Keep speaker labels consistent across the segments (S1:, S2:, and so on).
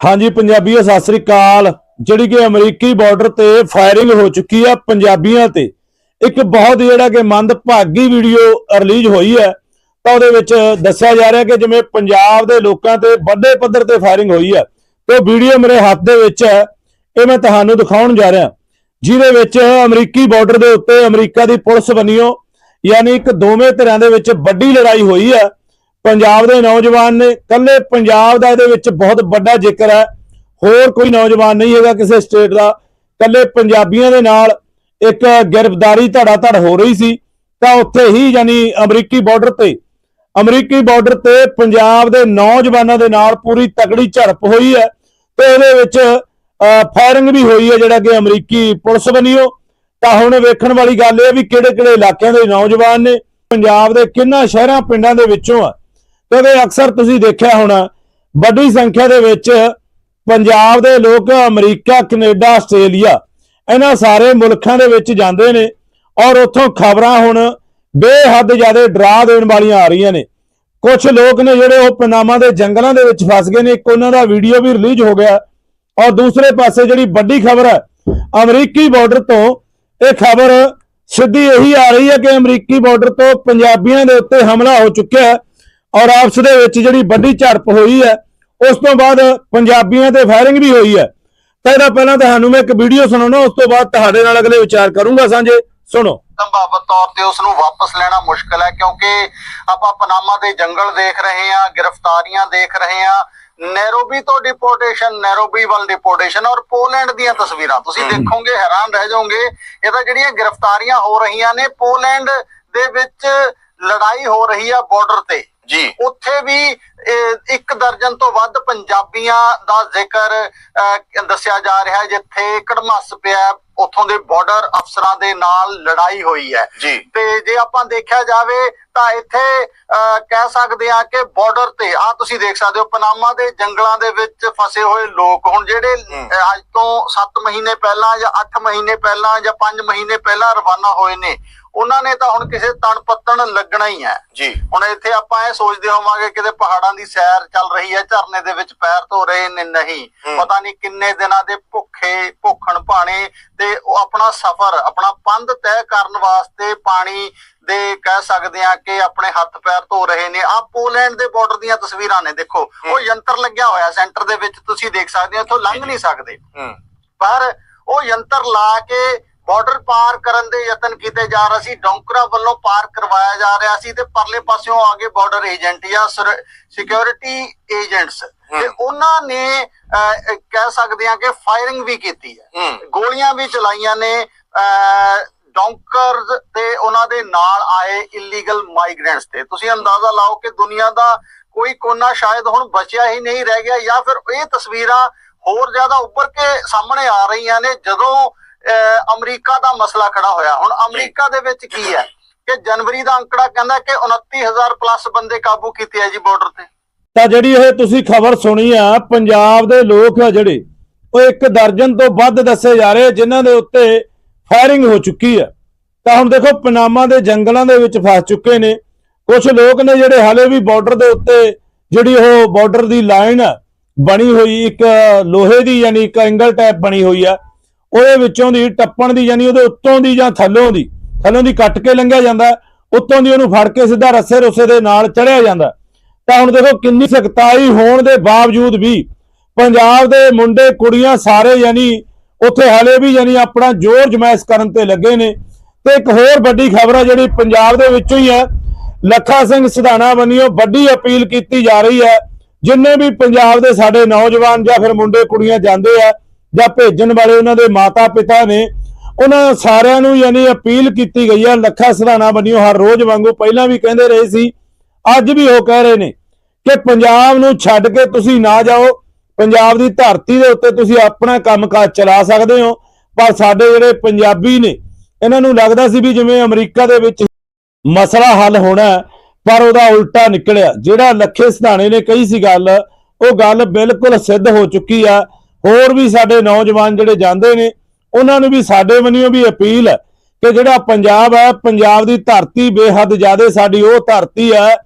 S1: ਹਾਂਜੀ ਪੰਜਾਬੀਓ ਸਤਿ ਸ੍ਰੀ ਅਕਾਲ। ਜਿਹੜੀ ਕਿ ਅਮਰੀਕੀ ਬਾਰਡਰ ਤੇ ਫਾਇਰਿੰਗ ਹੋ ਚੁੱਕੀ ਆ ਪੰਜਾਬੀਆਂ ਤੇ। ਇੱਕ ਬਹੁਤ ਜਿਹੜਾ ਕਿ ਮੰਦਭਾਗੀ ਵੀਡੀਓ ਰਿਲੀਜ਼ ਹੋਈ ਹੈ। ਤਾਂ ਉਹਦੇ ਵਿੱਚ ਦੱਸਿਆ ਜਾ ਰਿਹਾ ਕਿ ਜਿਵੇਂ ਪੰਜਾਬ ਦੇ ਲੋਕਾਂ ਤੇ ਵੱਡੇ ਪੱਧਰ ਤੇ ਫਾਇਰਿੰਗ ਹੋਈ ਹੈ। ਤੇ ਉਹ ਵੀਡੀਓ ਮੇਰੇ ਹੱਥ ਦੇ ਵਿੱਚ ਹੈ। ਇਹ ਮੈਂ ਤੁਹਾਨੂੰ ਦਿਖਾਉਣ ਜਾ ਰਿਹਾ। ਜਿਹਦੇ ਵਿੱਚ ਅਮਰੀਕੀ ਬਾਰਡਰ ਦੇ ਉੱਤੇ ਅਮਰੀਕਾ ਦੀ ਪੁਲਿਸ ਬੰਨਿਓ ਯਾਨੀ ਇੱਕ ਦੋਵੇਂ ਧਿਰਾਂ ਦੇ ਵਿੱਚ ਵੱਡੀ ਲੜਾਈ ਹੋਈ ਹੈ। ਪੰਜਾਬ ਦੇ ਨੌਜਵਾਨ ਨੇ ਕੱਲੇ ਪੰਜਾਬ ਦਾ ਇਹਦੇ ਵਿੱਚ ਬਹੁਤ ਵੱਡਾ ਜ਼ਿਕਰ ਹੈ। ਹੋਰ ਕੋਈ ਨੌਜਵਾਨ ਨਹੀਂ ਹੈਗਾ ਕਿਸੇ ਸਟੇਟ ਦਾ। ਕੱਲੇ ਪੰਜਾਬੀਆਂ ਦੇ ਨਾਲ ਇੱਕ ਗ੍ਰਿਫਤਾਰੀ ਧੜਾ ਧੜ ਹੋ ਰਹੀ ਸੀ। ਤਾਂ ਉੱਥੇ ਹੀ ਯਾਨੀ ਅਮਰੀਕੀ ਬਾਰਡਰ ਤੇ, ਅਮਰੀਕੀ ਬਾਰਡਰ ਤੇ ਪੰਜਾਬ ਦੇ ਨੌਜਵਾਨਾਂ ਦੇ ਨਾਲ ਪੂਰੀ ਤਕੜੀ ਝੜਪ ਹੋਈ ਹੈ ਤੇ ਇਹਦੇ ਵਿੱਚ ਫਾਇਰਿੰਗ ਵੀ ਹੋਈ ਹੈ ਜਿਹੜਾ ਕਿ ਅਮਰੀਕੀ ਪੁਲਿਸ ਬਣੀਓ। ਤਾਂ ਹੁਣ ਵੇਖਣ ਵਾਲੀ ਗੱਲ ਇਹ ਵੀ ਕਿਹੜੇ ਕਿਹੜੇ ਇਲਾਕਿਆਂ ਦੇ ਨੌਜਵਾਨ ਨੇ, ਪੰਜਾਬ ਦੇ ਕਿੰਨਾ ਸ਼ਹਿਰਾਂ, ਪਿੰਡਾਂ ਦੇ ਵਿੱਚੋਂ ਆ। ਕਿਉਂਕਿ ਅਕਸਰ ਤੁਸੀਂ ਦੇਖਿਆ ਹੋਣਾ, ਵੱਡੀ ਸੰਖਿਆ ਦੇ ਵਿੱਚ ਪੰਜਾਬ ਦੇ ਲੋਕ ਅਮਰੀਕਾ, ਕੈਨੇਡਾ, ਆਸਟ੍ਰੇਲੀਆ, ਇਹਨਾਂ ਸਾਰੇ ਮੁਲਕਾਂ ਦੇ ਵਿੱਚ ਜਾਂਦੇ ਨੇ ਔਰ ਉੱਥੋਂ ਖਬਰਾਂ ਹੁਣ ਬੇਹੱਦ ਜ਼ਿਆਦਾ ਡਰਾ ਦੇਣ ਵਾਲੀਆਂ ਆ ਰਹੀਆਂ ਨੇ। ਕੁਝ ਲੋਕ ਨੇ ਜਿਹੜੇ ਉਹ ਪਨਾਮਾ ਦੇ ਜੰਗਲਾਂ ਦੇ ਵਿੱਚ ਫਸ ਗਏ ਨੇ, ਇੱਕ ਉਹਨਾਂ ਦਾ ਵੀਡੀਓ ਵੀ ਰਿਲੀਜ਼ ਹੋ ਗਿਆ ਔਰ ਦੂਸਰੇ ਪਾਸੇ ਜਿਹੜੀ ਵੱਡੀ ਖਬਰ ਹੈ, ਅਮਰੀਕੀ ਬਾਰਡਰ ਤੋਂ ਇਹ ਖਬਰ ਸਿੱਧੀ ਇਹੀ ਆ ਰਹੀ ਹੈ ਕਿ ਅਮਰੀਕੀ ਬਾਰਡਰ ਤੋਂ ਪੰਜਾਬੀਆਂ ਦੇ ਉੱਤੇ ਹਮਲਾ ਹੋ ਚੁੱਕਿਆ ਹੈ। ਔਰ ਆਪਸ ਦੇ ਵਿੱਚ ਜਿਹੜੀ ਵੱਡੀ ਝੜਪ ਹੋਈ ਹੈ ਉਸ ਤੋਂ ਬਾਅਦ ਪੰਜਾਬੀਆਂ ਤੇ ਫਾਇਰਿੰਗ ਵੀ ਹੋਈ ਹੈ। ਤਾਂ ਇਹਦਾ ਪਹਿਲਾਂ ਤੁਹਾਨੂੰ ਮੈਂ ਇੱਕ ਵੀਡੀਓ ਸੁਣਾਉਣਾ ਉਸ ਤੋਂ ਬਾਅਦ ਤੁਹਾਡੇ ਨਾਲ ਅਗਲੇ ਵਿਚਾਰ ਕਰੂੰਗਾ ਸਾਂਝੇ। ਸੁਣੋ।
S2: ਸੰਭਾਵਤ ਤੌਰ ਤੇ ਉਸ ਨੂੰ ਵਾਪਸ ਲੈਣਾ ਮੁਸ਼ਕਲ ਹੈ ਕਿਉਂਕਿ ਆਪਾਂ ਪਨਾਮਾ ਦੇ ਜੰਗਲ ਦੇਖ ਰਹੇ ਹਾਂ ਗ੍ਰਿਫਤਾਰੀਆਂ ਦੇਖ ਰਹੇ ਹਾਂ। ਨੈਰੋਬੀ ਤੋਂ ਡਿਪੋਰਟੇਸ਼ਨ ਨੈਰੋਬੀ ਵੱਲ ਡਿਪੋਰਟੇਸ਼ਨ ਔਰ ਪੋਲੈਂਡ ਦੀਆਂ ਤਸਵੀਰਾਂ। ਤੁਸੀਂ ਦੇਖੋਗੇ ਹੈਰਾਨ ਰਹਿ ਜਾਓਗੇ ਇਹ ਤਾਂ ਜਿਹੜੀਆਂ ਗ੍ਰਿਫਤਾਰੀਆਂ ਹੋ ਰਹੀਆਂ ਨੇ ਪੋਲੈਂਡ ਦੇ ਵਿੱਚ ਲੜਾਈ ਹੋ ਰਹੀ ਆ ਬਾਰਡਰ ਤੇ।
S3: ਜੀ।
S2: ਉੱਥੇ ਵੀ ਇੱਕ ਦਰਜਨ ਤੋਂ ਵੱਧ ਪੰਜਾਬੀਆਂ ਦਾ ਜ਼ਿਕਰ ਦੱਸਿਆ ਜਾ ਰਿਹਾ ਹੈ ਜਿੱਥੇ ਕੜਮੱਸ ਪਿਆ ਉੱਥੋਂ ਦੇ ਬਾਰਡਰ ਅਫਸਰਾਂ ਦੇ ਨਾਲ ਲੜਾਈ ਹੋਈ ਹੈ। ਤੇ ਜੇ ਆਪਾਂ ਦੇਖਿਆ ਜਾਵੇ ਤਾਂ ਇੱਥੇ ਕਹਿ ਸਕਦੇ ਆ ਕਿ ਬਾਰਡਰ ਤੇ ਆ ਤੁਸੀਂ ਦੇਖ ਸਕਦੇ ਹੋ ਪਨਾਮਾ ਦੇ ਜੰਗਲਾਂ ਦੇ ਵਿੱਚ ਫਸੇ ਹੋਏ ਲੋਕ ਹੁਣ ਜਿਹੜੇ ਅੱਜ ਤੋਂ 7 ਮਹੀਨੇ ਪਹਿਲਾਂ ਜਾਂ 8 ਮਹੀਨੇ ਪਹਿਲਾਂ ਜਾਂ 5 ਮਹੀਨੇ ਪਹਿਲਾਂ ਰਵਾਨਾ ਹੋਏ ਨੇ। ਉਹਨਾਂ ਨੇ ਤਾਂ ਹੁਣ ਕਿਸੇ ਤਣ ਪੱਤਣ ਲੱਗਣਾ ਹੀ ਹੈ।
S3: ਜੀ।
S2: ਹੁਣ ਇੱਥੇ ਆਪਾਂ ਇਹ ਸੋਚਦੇ ਹੋਵਾਂਗੇ ਕਿਤੇ ਪਹਾੜਾਂ ਦੀ ਸੈਰ ਚੱਲ ਰਹੀ ਹੈ ਝਰਨੇ ਦੇ ਵਿੱਚ ਪੈਰ ਧੋ ਰਹੇ ਨੇ ਨਹੀਂ। ਪਤਾ ਨਹੀਂ ਕਿੰਨੇ ਦਿਨਾਂ ਦੇ ਭੁੱਖੇ ਭੁੱਖਣ ਭਾਣੇ ਤੇ ਉਹ ਆਪਣਾ ਸਫ਼ਰ ਆਪਣਾ ਪੰਧ ਤੈਅ ਕਰਨ ਵਾਸਤੇ ਪਾਣੀ ਦੇ ਕਹਿ ਸਕਦੇ ਆ ਕਿ ਆਪਣੇ ਹੱਥ ਪੈਰ ਧੋ ਰਹੇ ਨੇ। ਆ ਪੋਲੈਂਡ ਦੇ ਬਾਰਡਰ ਦੀਆਂ ਤਸਵੀਰਾਂ ਨੇ ਦੇਖੋ। ਉਹ ਯੰਤਰ ਲੱਗਿਆ ਹੋਇਆ ਸੈਂਟਰ ਦੇ ਵਿੱਚ ਤੁਸੀਂ ਦੇਖ ਸਕਦੇ ਹੋ ਇੱਥੋਂ ਲੰਘ ਨਹੀਂ ਸਕਦੇ। ਪਰ ਉਹ ਯੰਤਰ ਲਾ ਕੇ ਬਾਰਡਰ ਪਾਰ ਕਰਨ ਦੇ ਯਤਨ ਕੀਤੇ ਜਾ ਰਹੇ ਸੀ। ਡੌਂਕਰਾ ਵੱਲੋਂ ਪਾਰ ਕਰਵਾਇਆ ਜਾ ਰਿਹਾ ਸੀ ਤੇ ਪਰਲੇ ਪਾਸਿਓਂ ਆਗੇ ਬਾਰਡਰ ਏਜੰਟ ਜਾਂ ਸਿਕਿਉਰਿਟੀ ਏਜੰਟਸ ਤੇ ਉਹਨਾਂ ਨੇ ਕਹਿ ਸਕਦੇ ਆ ਕਿ ਫਾਇਰਿੰਗ ਵੀ ਕੀਤੀ ਹੈ। ਗੋਲੀਆਂ ਵੀ ਚਲਾਈਆਂ ਨੇ ਡੌਂਕਰਸ ਤੇ ਉਹਨਾਂ ਦੇ ਨਾਲ ਆਏ ਇਲੀਗਲ ਮਾਈਗ੍ਰੈਂਟਸ ਤੇ। ਤੁਸੀਂ ਅੰਦਾਜ਼ਾ ਲਾਓ ਕਿ ਦੁਨੀਆ ਦਾ ਕੋਈ ਕੋਨਾ ਸ਼ਾਇਦ ਹੁਣ ਬਚਿਆ ਹੀ ਨਹੀਂ ਰਹਿ ਗਿਆ ਜਾਂ ਫਿਰ ਇਹ ਤਸਵੀਰਾਂ ਹੋਰ ਜ਼ਿਆਦਾ ਉੱਭਰ ਕੇ ਸਾਹਮਣੇ ਆ ਰਹੀਆਂ ਨੇ ਜਦੋਂ ਅਮਰੀਕਾ ਦਾ ਮਸਲਾ ਖੜਾ ਹੋਇਆ। ਹੁਣ ਅਮਰੀਕਾ ਦੇ ਵਿੱਚ ਕੀ ਹੈ ਕਿ ਜਨਵਰੀ ਦਾ ਅੰਕੜਾ ਕਹਿੰਦਾ ਕਿ 29000 ਪਲੱਸ ਬੰਦੇ ਕਾਬੂ ਕੀਤੇ ਆ ਜੀ ਬਾਰਡਰ ਤੇ।
S1: ਤਾਂ ਜਿਹੜੀ ਇਹ ਤੁਸੀਂ ਖਬਰ ਸੁਣੀ ਆ ਪੰਜਾਬ ਦੇ ਲੋਕ ਆ ਜਿਹੜੇ ਉਹ ਇੱਕ ਦਰਜਨ ਤੋਂ ਵੱਧ ਦੱਸੇ ਜਾ ਰਹੇ ਜਿਨ੍ਹਾਂ ਦੇ ਉੱਤੇ ਫਾਇਰਿੰਗ ਹੋ ਚੁੱਕੀ ਹੈ। ਤਾਂ ਹੁਣ ਦੇਖੋ, ਪਨਾਮਾ ਦੇ ਜੰਗਲਾਂ ਦੇ ਵਿੱਚ ਫਸ ਚੁੱਕੇ ਨੇ। ਕੁਝ ਲੋਕ ਨੇ ਜਿਹੜੇ ਹਾਲੇ ਵੀ ਬਾਰਡਰ ਦੇ ਉੱਤੇ ਜਿਹੜੀ ਉਹ ਬਾਰਡਰ ਦੀ ਲਾਈਨ ਬਣੀ ਹੋਈ, ਇੱਕ ਲੋਹੇ ਦੀ ਯਾਨੀ ਇੱਕ ਐਂਗਲ ਟੈਪ ਬਣੀ ਹੋਈ ਆ, ਉਹਦੇ ਵਿੱਚੋਂ ਦੀ ਟੱਪਣ ਦੀ ਯਾਨੀ ਉਹਦੇ ਉੱਤੋਂ ਦੀ ਜਾਂ ਥੱਲੋਂ ਦੀ ਥੱਲੋਂ ਦੀ ਕੱਟ ਕੇ ਲੰਘਿਆ ਜਾਂਦਾ, ਉੱਤੋਂ ਦੀ ਉਹਨੂੰ ਫੜ ਕੇ ਸਿੱਧਾ ਰੱਸੇ ਰੁੱਸੇ ਦੇ ਨਾਲ ਚੜਿਆ ਜਾਂਦਾ। ਤਾਂ ਹੁਣ ਦੇਖੋ, ਕਿੰਨੀ ਸਖਤਾਈ ਹੋਣ ਦੇ ਬਾਵਜੂਦ ਵੀ ਪੰਜਾਬ ਦੇ ਮੁੰਡੇ, ਕੁੜੀਆਂ ਸਾਰੇ ਯਾਨੀ ਉੱਥੇ ਹਾਲੇ ਵੀ ਯਾਨੀ ਆਪਣਾ ਜ਼ੋਰ ਜਮੈਸ ਕਰਨ ਤੇ ਲੱਗੇ ਨੇ। ਤੇ ਇੱਕ ਹੋਰ ਵੱਡੀ ਖਬਰ ਆ ਜਿਹੜੀ ਪੰਜਾਬ ਦੇ ਵਿੱਚੋਂ ਹੀ ਹੈ ਲੱਖਾ ਸਿੰਘ ਸਿਧਾਣਾ ਬੰਨਿਓ ਵੱਡੀ ਅਪੀਲ ਕੀਤੀ ਜਾ ਰਹੀ ਹੈ। ਜਿੰਨੇ ਵੀ ਪੰਜਾਬ ਦੇ ਸਾਡੇ ਨੌਜਵਾਨ ਜਾਂ ਫਿਰ ਮੁੰਡੇ ਕੁੜੀਆਂ ਜਾਂਦੇ ਆ ਜਾਂ ਭੇਜਣ ਵਾਲੇ ਉਹਨਾਂ ਦੇ ਮਾਤਾ ਪਿਤਾ ਨੇ, ਉਹਨਾਂ ਸਾਰਿਆਂ ਨੂੰ ਯਾਨੀ ਅਪੀਲ ਕੀਤੀ ਗਈ ਹੈ ਲੱਖਾ ਸਿਧਾਣਾ ਬੰਨਿਓ ਹਰ ਰੋਜ਼ ਵਾਂਗੂ ਪਹਿਲਾਂ ਵੀ ਕਹਿੰਦੇ ਰਹੇ ਸੀ, ਅੱਜ ਵੀ ਉਹ ਕਹਿ ਰਹੇ ਨੇ ਕਿ ਪੰਜਾਬ ਨੂੰ ਛੱਡ ਕੇ ਤੁਸੀਂ ਨਾ ਜਾਓ। ਪੰਜਾਬ ਦੀ ਧਰਤੀ ਦੇ ਉੱਤੇ ਤੁਸੀਂ ਆਪਣਾ ਕੰਮਕਾਜ ਚਲਾ ਸਕਦੇ ਹੋ, ਪਰ ਸਾਡੇ ਜਿਹੜੇ ਪੰਜਾਬੀ ਨੇ, ਇਹਨਾਂ ਨੂੰ ਲੱਗਦਾ ਸੀ ਵੀ ਜਿਵੇਂ ਅਮਰੀਕਾ ਦੇ ਵਿੱਚ ਮਸਲਾ ਹੱਲ ਹੋਣਾ ਪਰ ਉਹਦਾ ਉਲਟਾ ਨਿਕਲਿਆ। ਜਿਹੜਾ ਲੱਖੇ ਸਿਧਾਣੇ ਨੇ ਕਹੀ ਸੀ ਗੱਲ, ਉਹ ਗੱਲ ਬਿਲਕੁਲ ਸਿੱਧ ਹੋ ਚੁੱਕੀ ਆ। ਹੋਰ ਵੀ ਸਾਡੇ ਨੌਜਵਾਨ ਜਿਹੜੇ ਜਾਂਦੇ ਨੇ, ਉਹਨਾਂ ਨੂੰ ਵੀ ਸਾਡੇ ਵੱਲੋਂ ਵੀ ਅਪੀਲ ਹੈ ਕਿ ਜਿਹੜਾ ਪੰਜਾਬ ਹੈ, ਪੰਜਾਬ ਦੀ ਧਰਤੀ ਬੇਹੱਦ ਜ਼ਿਆਦਾ ਸਾਡੀ ਉਹ ਧਰਤੀ ਹੈ,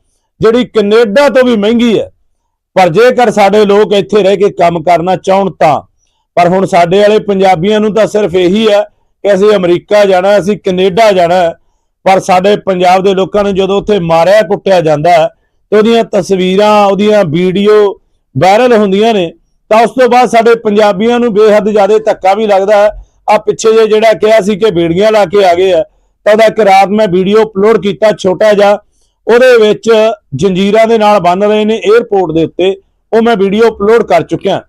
S1: ਜਿਹੜੀ ਕੈਨੇਡਾ ਤੋਂ ਵੀ ਮਹਿੰਗੀ ਹੈ। ਪਰ ਜੇਕਰ ਸਾਡੇ ਲੋਕ ਇੱਥੇ ਰਹਿ ਕੇ ਕੰਮ ਕਰਨਾ ਚਾਹਣ ਤਾਂ, ਪਰ ਹੁਣ ਸਾਡੇ ਵਾਲੇ ਪੰਜਾਬੀਆਂ ਨੂੰ ਤਾਂ ਸਿਰਫ ਇਹੀ ਹੈ ਕਿ ਅਸੀਂ ਅਮਰੀਕਾ ਜਾਣਾ, ਅਸੀਂ ਕੈਨੇਡਾ ਜਾਣਾ, ਪਰ ਸਾਡੇ ਪੰਜਾਬ ਦੇ ਲੋਕਾਂ ਨੂੰ ਜਦੋਂ ਉੱਥੇ ਮਾਰਿਆ, ਕੁੱਟਿਆ ਜਾਂਦਾ ਹੈ ਤੇ ਉਹਦੀਆਂ ਤਸਵੀਰਾਂ, ਉਹਦੀਆਂ ਵੀਡੀਓ ਵਾਇਰਲ ਹੁੰਦੀਆਂ ਨੇ, ਤਾਂ ਉਸ ਤੋਂ ਬਾਅਦ ਸਾਡੇ ਪੰਜਾਬੀਆਂ ਨੂੰ ਬੇਹੱਦ ਜ਼ਿਆਦਾ ਧੱਕਾ ਵੀ ਲੱਗਦਾ ਹੈ। ਆ ਪਿੱਛੇ ਜੇ ਜਿਹੜਾ ਕਿਹਾ ਸੀ ਕਿ ਬੇੜੀਆਂ ਲਾ ਕੇ ਆ ਗਏ ਆ, ਤਾਂ ਉਹਦਾ ਇੱਕ ਰਾਤ ਮੈਂ ਵੀਡੀਓ ਅਪਲੋਡ ਕੀਤਾ, ਛੋਟਾ ਜਿਹਾ ਉਹਦੇ ਵਿੱਚ ਜੰਜੀਰਾਂ ਦੇ ਨਾਲ ਬੰਨ ਰਹੇ ਨੇ 에ਅਰਪੋਰਟ ਦੇ ਉੱਤੇ। ਉਹ ਮੈਂ ਵੀਡੀਓ ਅਪਲੋਡ ਕਰ ਚੁੱਕਿਆ।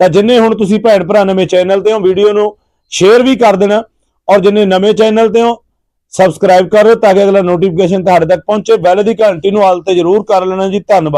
S1: ਤਾਂ ਜਿੰਨੇ ਹੁਣ ਤੁਸੀਂ ਭੈਣ ਭਰਾ ਨਵੇਂ ਚੈਨਲ ਤੇ ਹੋ ਵੀਡੀਓ ਨੂੰ ਸ਼ੇਅਰ ਵੀ ਕਰ ਦੇਣਾ। ਔਰ ਜਿੰਨੇ ਨਵੇਂ ਚੈਨਲ ਤੇ ਹੋ ਸਬਸਕ੍ਰਾਈਬ ਕਰੋ ਤਾਂ ਕਿ ਅਗਲਾ ਨੋਟੀਫਿਕੇਸ਼ਨ ਤੁਹਾਡੇ ਤੱਕ ਪਹੁੰਚੇ। ਬੈਲ ਦੀ ਘੰਟੀ ਨੂੰ ਹਾਲ ਤੇ ਜ਼ਰੂਰ ਕਰ ਲੈਣਾ ਜੀ। ਧੰਨਵਾਦ।